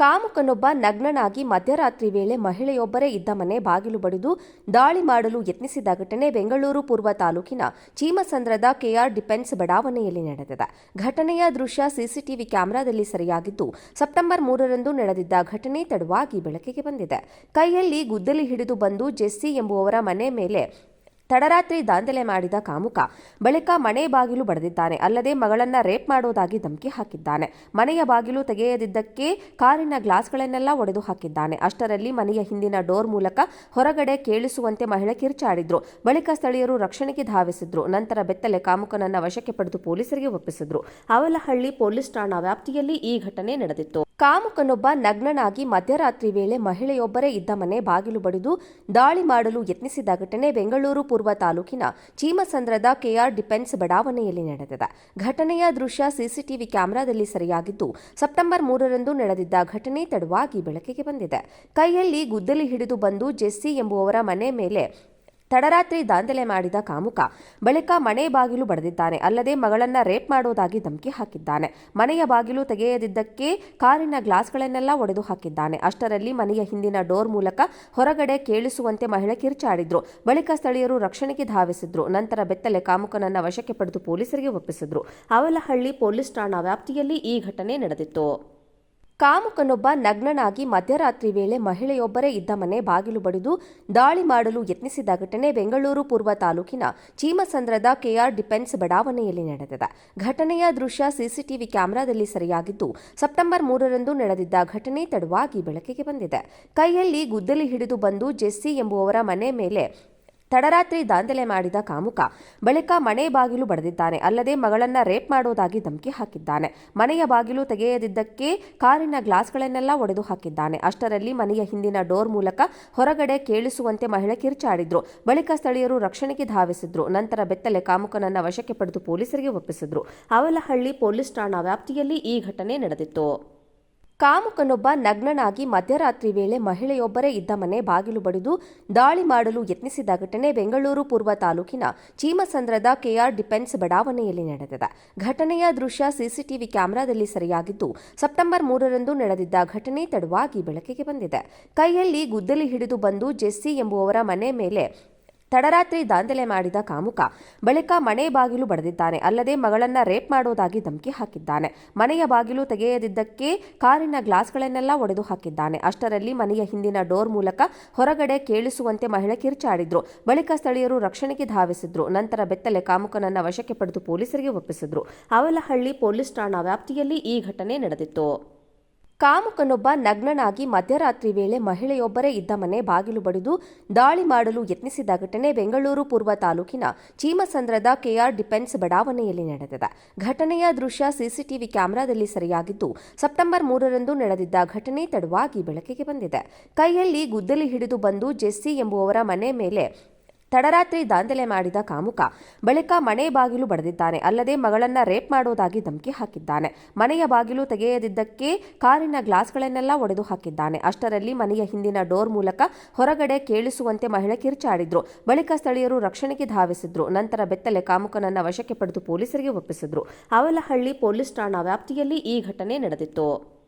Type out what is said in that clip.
ಕಾಮುಕನೊಬ್ಬ ನಗ್ನನಾಗಿ ಮಧ್ಯರಾತ್ರಿ ವೇಳೆ ಮಹಿಳೆಯೊಬ್ಬರೇ ಇದ್ದ ಮನೆ ಬಾಗಿಲು ಬಡಿದು ದಾಳಿ ಮಾಡಲು ಯತ್ನಿಸಿದ ಘಟನೆ ಬೆಂಗಳೂರು ಪೂರ್ವ ತಾಲೂಕಿನ ಚೀಮಸಂದ್ರದ ಕೆಆರ್ ಡಿಫೆನ್ಸ್ ಬಡಾವಣೆಯಲ್ಲಿ ನಡೆದಿದೆ. ಘಟನೆಯ ದೃಶ್ಯ ಸಿಸಿಟಿವಿ ಕ್ಯಾಮೆರಾದಲ್ಲಿ ಸೆರೆಯಾಗಿದ್ದು, ಸೆಪ್ಟೆಂಬರ್ ಮೂರರಂದು ನಡೆದಿದ್ದ ಘಟನೆ ತಡವಾಗಿ ಬೆಳಕಿಗೆ ಬಂದಿದೆ. ಕೈಯಲ್ಲಿ ಗುದ್ದಲಿ ಹಿಡಿದು ಬಂದು ಜೆಸ್ಸಿ ಎಂಬುವವರ ಮನೆ ಮೇಲೆ ತಡರಾತ್ರಿ ದಾಂಧಲೆ ಮಾಡಿದ ಕಾಮುಕ ಬಳಿಕ ಮನೆ ಬಾಗಿಲು ಬಡದಿದ್ದಾನೆ. ಅಲ್ಲದೆ ಮಗಳನ್ನ ರೇಪ್ ಮಾಡೋದಾಗಿ ಧಮಕಿ ಹಾಕಿದ್ದಾನೆ. ಮನೆಯ ಬಾಗಿಲು ತೆಗೆಯದಿದ್ದಕ್ಕೆ ಕಾರಿನ ಗ್ಲಾಸ್ಗಳನ್ನೆಲ್ಲ ಒಡೆದು ಹಾಕಿದ್ದಾನೆ. ಅಷ್ಟರಲ್ಲಿ ಮನೆಯ ಹಿಂದಿನ ಡೋರ್ ಮೂಲಕ ಹೊರಗಡೆ ಕೇಳಿಸುವಂತೆ ಮಹಿಳೆ ಕಿರ್ಚಾಡಿದ್ರು. ಬಳಿಕ ಸ್ಥಳೀಯರು ರಕ್ಷಣೆಗೆ ಧಾವಿಸಿದ್ರು. ನಂತರ ಬೆತ್ತಲೆ ಕಾಮುಕನನ್ನ ವಶಕ್ಕೆ ಪಡೆದು ಪೊಲೀಸರಿಗೆ ಒಪ್ಪಿಸಿದ್ರು. ಅವಲಹಳ್ಳಿ ಪೊಲೀಸ್ ಠಾಣಾ ವ್ಯಾಪ್ತಿಯಲ್ಲಿ ಈ ಘಟನೆ ನಡೆದಿತ್ತು. ಕಾಮುಕನೊಬ್ಬ ನಗ್ನನಾಗಿ ಮಧ್ಯರಾತ್ರಿ ವೇಳೆ ಮಹಿಳೆಯೊಬ್ಬರೇ ಇದ್ದ ಮನೆ ಬಾಗಿಲು ಬಡಿದು ದಾಳಿ ಮಾಡಲು ಯತ್ನಿಸಿದ ಘಟನೆ ಬೆಂಗಳೂರು ಪೂರ್ವ ತಾಲೂಕಿನ ಚೀಮಸಂದ್ರದ ಕೆಆರ್ ಡಿಫೆನ್ಸ್ ಬಡಾವಣೆಯಲ್ಲಿ ನಡೆದಿದೆ. ಘಟನೆಯ ದೃಶ್ಯ ಸಿಸಿಟಿವಿ ಕ್ಯಾಮೆರಾದಲ್ಲಿ ಸೆರೆಯಾಗಿದ್ದು, ಸೆಪ್ಟೆಂಬರ್ ಮೂರರಂದು ನಡೆದಿದ್ದ ಘಟನೆ ತಡವಾಗಿ ಬೆಳಕಿಗೆ ಬಂದಿದೆ. ಕೈಯಲ್ಲಿ ಗುದ್ದಲಿ ಹಿಡಿದು ಬಂದು ಜೆಸ್ಸಿ ಎಂಬುವವರ ಮನೆ ಮೇಲೆ ತಡರಾತ್ರಿ ದಾಂಧಲೆ ಮಾಡಿದ ಕಾಮುಕ ಬಳಿಕ ಮನೆ ಬಾಗಿಲು ಬಡದಿದ್ದಾನೆ. ಅಲ್ಲದೆ ಮಗಳನ್ನ ರೇಪ್ ಮಾಡೋದಾಗಿ ಧಮಕಿ ಹಾಕಿದ್ದಾನೆ. ಮನೆಯ ಬಾಗಿಲು ತೆಗೆಯದಿದ್ದಕ್ಕೆ ಕಾರಿನ ಗ್ಲಾಸ್ಗಳನ್ನೆಲ್ಲ ಒಡೆದು ಹಾಕಿದ್ದಾನೆ. ಅಷ್ಟರಲ್ಲಿ ಮನೆಯ ಹಿಂದಿನ ಡೋರ್ ಮೂಲಕ ಹೊರಗಡೆ ಕೇಳಿಸುವಂತೆ ಮಹಿಳೆ ಕಿರ್ಚಾಡಿದ್ರು. ಬಳಿಕ ಸ್ಥಳೀಯರು ರಕ್ಷಣೆಗೆ ಧಾವಿಸಿದ್ರು. ನಂತರ ಬೆತ್ತಲೆ ಕಾಮುಕನನ್ನ ವಶಕ್ಕೆ ಪಡೆದು ಪೊಲೀಸರಿಗೆ ಒಪ್ಪಿಸಿದ್ರು. ಅವಲಹಳ್ಳಿ ಪೊಲೀಸ್ ಠಾಣಾ ವ್ಯಾಪ್ತಿಯಲ್ಲಿ ಈ ಘಟನೆ ನಡೆದಿತ್ತು. ಕಾಮುಕನೊಬ್ಬ ನಗ್ನನಾಗಿ ಮಧ್ಯರಾತ್ರಿ ವೇಳೆ ಮಹಿಳೆಯೊಬ್ಬರೇ ಇದ್ದ ಮನೆ ಬಾಗಿಲು ಬಡಿದು ದಾಳಿ ಮಾಡಲು ಯತ್ನಿಸಿದ ಘಟನೆ ಬೆಂಗಳೂರು ಪೂರ್ವ ತಾಲೂಕಿನ ಚೀಮಸಂದ್ರದ ಕೆಆರ್ ಡಿಫೆನ್ಸ್ ಬಡಾವಣೆಯಲ್ಲಿ ನಡೆದಿದೆ. ಘಟನೆಯ ದೃಶ್ಯ ಸಿಸಿಟಿವಿ ಕ್ಯಾಮೆರಾದಲ್ಲಿ ಸೆರೆಯಾಗಿದ್ದು, ಸೆಪ್ಟೆಂಬರ್ ಮೂರರಂದು ನಡೆದಿದ್ದ ಘಟನೆ ತಡವಾಗಿ ಬೆಳಕಿಗೆ ಬಂದಿದೆ. ಕೈಯಲ್ಲಿ ಗುದ್ದಲಿ ಹಿಡಿದು ಬಂದು ಜೆಸ್ಸಿ ಎಂಬುವವರ ಮನೆ ಮೇಲೆ ತಡರಾತ್ರಿ ದಾಂಧಲೆ ಮಾಡಿದ ಕಾಮುಕ. ಬಳಿಕ ಮನೆ ಬಾಗಿಲು ಬಡದಿದ್ದಾನೆ. ಅಲ್ಲದೆ ಮಗಳನ್ನ ರೇಪ್ ಮಾಡೋದಾಗಿ ಧಮಕಿ ಹಾಕಿದ್ದಾನೆ. ಮನೆಯ ಬಾಗಿಲು ತೆಗೆಯದಿದ್ದಕ್ಕೆ ಕಾರಿನ ಗ್ಲಾಸ್ಗಳನ್ನೆಲ್ಲ ಒಡೆದು ಹಾಕಿದ್ದಾನೆ. ಅಷ್ಟರಲ್ಲಿ ಮನೆಯ ಹಿಂದಿನ ಡೋರ್ ಮೂಲಕ ಹೊರಗಡೆ ಕೇಳಿಸುವಂತೆ ಮಹಿಳೆ ಕಿರ್ಚಾಡಿದ್ರು. ಬಳಿಕ ಸ್ಥಳೀಯರು ರಕ್ಷಣೆಗೆ ಧಾವಿಸಿದ್ರು. ನಂತರ ಬೆತ್ತಲೆ ಕಾಮುಕನನ್ನ ವಶಕ್ಕೆ ಪಡೆದು ಪೊಲೀಸರಿಗೆ ಒಪ್ಪಿಸಿದ್ರು. ಅವಲಹಳ್ಳಿ ಪೊಲೀಸ್ ಠಾಣಾ ವ್ಯಾಪ್ತಿಯಲ್ಲಿ ಈ ಘಟನೆ ನಡೆದಿತ್ತು. ಕಾಮುಕನೊಬ್ಬ ನಗ್ನನಾಗಿ ಮಧ್ಯರಾತ್ರಿ ವೇಳೆ ಮಹಿಳೆಯೊಬ್ಬರೇ ಇದ್ದ ಮನೆ ಬಾಗಿಲು ಬಡಿದು ದಾಳಿ ಮಾಡಲು ಯತ್ನಿಸಿದ ಘಟನೆ ಬೆಂಗಳೂರು ಪೂರ್ವ ತಾಲೂಕಿನ ಚೀಮಸಂದ್ರದ ಕೆಆರ್ ಡಿಫೆನ್ಸ್ ಬಡಾವಣೆಯಲ್ಲಿ ನಡೆದಿದೆ. ಘಟನೆಯ ದೃಶ್ಯ ಸಿಸಿಟಿವಿ ಕ್ಯಾಮೆರಾದಲ್ಲಿ ಸೆರೆಯಾಗಿದ್ದು, ಸೆಪ್ಟೆಂಬರ್ ಮೂರರಂದು ನಡೆದಿದ್ದ ಘಟನೆ ತಡವಾಗಿ ಬೆಳಕಿಗೆ ಬಂದಿದೆ. ಕೈಯಲ್ಲಿ ಗುದ್ದಲಿ ಹಿಡಿದು ಬಂದು ಜೆಸ್ಸಿ ಎಂಬುವವರ ಮನೆ ಮೇಲೆ ತಡರಾತ್ರಿ ದಾಂಧಲೆ ಮಾಡಿದ ಕಾಮುಕ. ಬಳಿಕ ಮನೆ ಬಾಗಿಲು ಬಡದಿದ್ದಾನೆ. ಅಲ್ಲದೆ ಮಗಳನ್ನ ರೇಪ್ ಮಾಡೋದಾಗಿ ಧಮಕಿ ಹಾಕಿದ್ದಾನೆ. ಮನೆಯ ಬಾಗಿಲು ತೆಗೆಯದಿದ್ದಕ್ಕೆ ಕಾರಿನ ಗ್ಲಾಸ್ಗಳನ್ನೆಲ್ಲ ಒಡೆದು ಹಾಕಿದ್ದಾನೆ. ಅಷ್ಟರಲ್ಲಿ ಮನೆಯ ಹಿಂದಿನ ಡೋರ್ ಮೂಲಕ ಹೊರಗಡೆ ಕೇಳಿಸುವಂತೆ ಮಹಿಳೆ ಕಿರ್ಚಾಡಿದ್ರು. ಬಳಿಕ ಸ್ಥಳೀಯರು ರಕ್ಷಣೆಗೆ ಧಾವಿಸಿದ್ರು. ನಂತರ ಬೆತ್ತಲೆ ಕಾಮುಕನನ್ನ ವಶಕ್ಕೆ ಪಡೆದು ಪೊಲೀಸರಿಗೆ ಒಪ್ಪಿಸಿದ್ರು. ಅವಲಹಳ್ಳಿ ಪೊಲೀಸ್ ಠಾಣಾ ವ್ಯಾಪ್ತಿಯಲ್ಲಿ ಈ ಘಟನೆ ನಡೆದಿತ್ತು. ಕಾಮುಕನೊಬ್ಬ ನಗ್ನನಾಗಿ ಮಧ್ಯರಾತ್ರಿ ವೇಳೆ ಮಹಿಳೆಯೊಬ್ಬರೇ ಇದ್ದ ಮನೆ ಬಾಗಿಲು ಬಡಿದು ದಾಳಿ ಮಾಡಲು ಯತ್ನಿಸಿದ ಘಟನೆ ಬೆಂಗಳೂರು ಪೂರ್ವ ತಾಲೂಕಿನ ಚೀಮಸಂದ್ರದ ಕೆಆರ್ ಡಿಫೆನ್ಸ್ ಬಡಾವಣೆಯಲ್ಲಿ ನಡೆದಿದೆ. ಘಟನೆಯ ದೃಶ್ಯ ಸಿಸಿಟಿವಿ ಕ್ಯಾಮೆರಾದಲ್ಲಿ ಸೆರೆಯಾಗಿದ್ದು, ಸೆಪ್ಟೆಂಬರ್ ಮೂರರಂದು ನಡೆದಿದ್ದ ಘಟನೆ ತಡವಾಗಿ ಬೆಳಕಿಗೆ ಬಂದಿದೆ. ಕೈಯಲ್ಲಿ ಗುದ್ದಲಿ ಹಿಡಿದು ಬಂದು ಜೆಸ್ಸಿ ಎಂಬುವವರ ಮನೆ ಮೇಲೆ ತಡರಾತ್ರಿ ದಾಂಧಲೆ ಮಾಡಿದ ಕಾಮುಕ ಬಳಿಕ ಮನೆ ಬಾಗಿಲು ಬಡದಿದ್ದಾನೆ. ಅಲ್ಲದೆ ಮಗಳನ್ನ ರೇಪ್ ಮಾಡೋದಾಗಿ ಧಮಕಿ ಹಾಕಿದ್ದಾನೆ. ಮನೆಯ ಬಾಗಿಲು ತೆಗೆಯದಿದ್ದಕ್ಕೆ ಕಾರಿನ ಗ್ಲಾಸ್ಗಳನ್ನೆಲ್ಲ ಒಡೆದು ಹಾಕಿದ್ದಾನೆ. ಅಷ್ಟರಲ್ಲಿ ಮನೆಯ ಹಿಂದಿನ ಡೋರ್ ಮೂಲಕ ಹೊರಗಡೆ ಕೇಳಿಸುವಂತೆ ಮಹಿಳೆ ಕಿರ್ಚಾಡಿದ್ರು. ಬಳಿಕ ಸ್ಥಳೀಯರು ರಕ್ಷಣೆಗೆ ಧಾವಿಸಿದ್ರು. ನಂತರ ಬೆತ್ತಲೆ ಕಾಮುಕನನ್ನ ವಶಕ್ಕೆ ಪಡೆದು ಪೊಲೀಸರಿಗೆ ಒಪ್ಪಿಸಿದ್ರು. ಅವಲಹಳ್ಳಿ ಪೊಲೀಸ್ ಠಾಣಾ ವ್ಯಾಪ್ತಿಯಲ್ಲಿ ಈ ಘಟನೆ ನಡೆದಿತ್ತು.